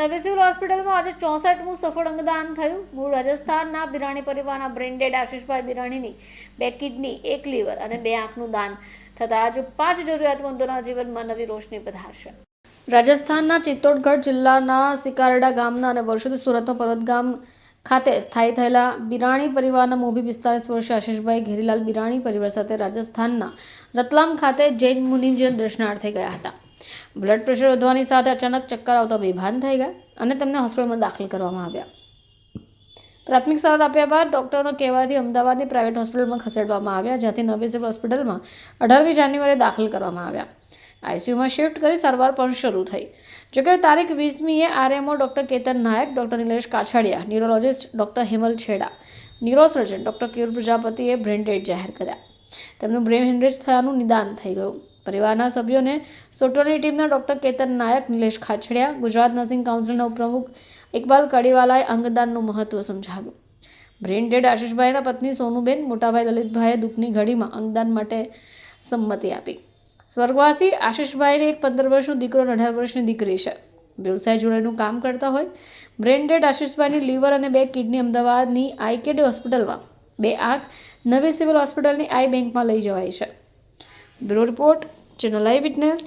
નવી સિવિલ હોસ્પિટલમાં આજે ચોસઠમું સફળ અંગદાન થયું. મૂળ રાજસ્થાનના બિરાણી પરિવારના બ્રેન્ડેડ આશીષભાઈ બિરાણીની બે કિડની, એક લીવર અને બે આંખનું દાન. થતાં આજે પાંચ જરૂરિયાતમંદોના જીવનમાં નવી રોશની પધારશે. રાજસ્થાનના ચિત્તોડગઢ જિલ્લાના સિકારડા ગામના અને વર્ષોથી સુરતનો પર્વત ગામ ખાતે સ્થાયી થયેલા બિરાણી પરિવારના મોભી પિસ્તાલીસ વર્ષે આશીષભાઈ ઘેરીલાલ બિરાણી પરિવાર સાથે રાજસ્થાનના રતલામ ખાતે જૈન મુનિમજીના દર્શનાર્થે ગયા હતા. બ્લડ પ્રેશર વધવાની સાથે અચાનક ચક્કર આવતા બેભાન થઈ ગયા અને તેમને હોસ્પિટલમાં દાખલ કરવામાં આવ્યા. પ્રાથમિક સારવાર આપ્યા બાદ ડૉક્ટરનો કહેવાથી અમદાવાદની પ્રાઇવેટ હોસ્પિટલમાં ખસેડવામાં આવ્યા, જ્યાંથી નવી સિવિલ હોસ્પિટલમાં અઢારમી જાન્યુઆરીએ દાખલ કરવામાં આવ્યા. આઈસીયુમાં શિફ્ટ કરી સારવાર પણ શરૂ થઈ. જોકે તારીખ વીસમીએ RMO doctor Ketan Nayak doctor Nilesh Kachhadiya neurologist doctor Hemal Chheda neurosurgeon doctor કિર પ્રજાપતિએ બ્રેન ડેડ જાહેર કર્યા. તેમનું બ્રેન હેમરેજ થયાનું નિદાન થઈ ગયું. પરિવારના સભ્યોને સોટોની ટીમના ડૉક્ટર કેતન નાયક, નિલેશ ખાછડિયા, ગુજરાત નર્સિંગ કાઉન્સિલના ઉપપ્રમુખ ઇકબાલ કડીવાલાએ અંગદાનનું મહત્વ સમજાવ્યું. બ્રેઇન ડેડ આશીષભાઈના પત્ની સોનુબેન, મોટાભાઈ લલિતભાઈએ દુઃખની ઘડીમાં અંગદાન માટે સંમતિ આપી. સ્વર્ગવાસી આશીષભાઈને એક પંદર વર્ષનો દીકરો અને અઢાર વર્ષની દીકરી છે. વ્યવસાય જોડેનું કામ કરતા હોય. બ્રેન્ડેડ આશીષભાઈની લીવર અને બે કિડની અમદાવાદની આઈકેડી હોસ્પિટલમાં બે આંખ નવી સિવિલ હોસ્પિટલની આઈ બેંકમાં લઈ જવાય છે. Bureau report channel eye witness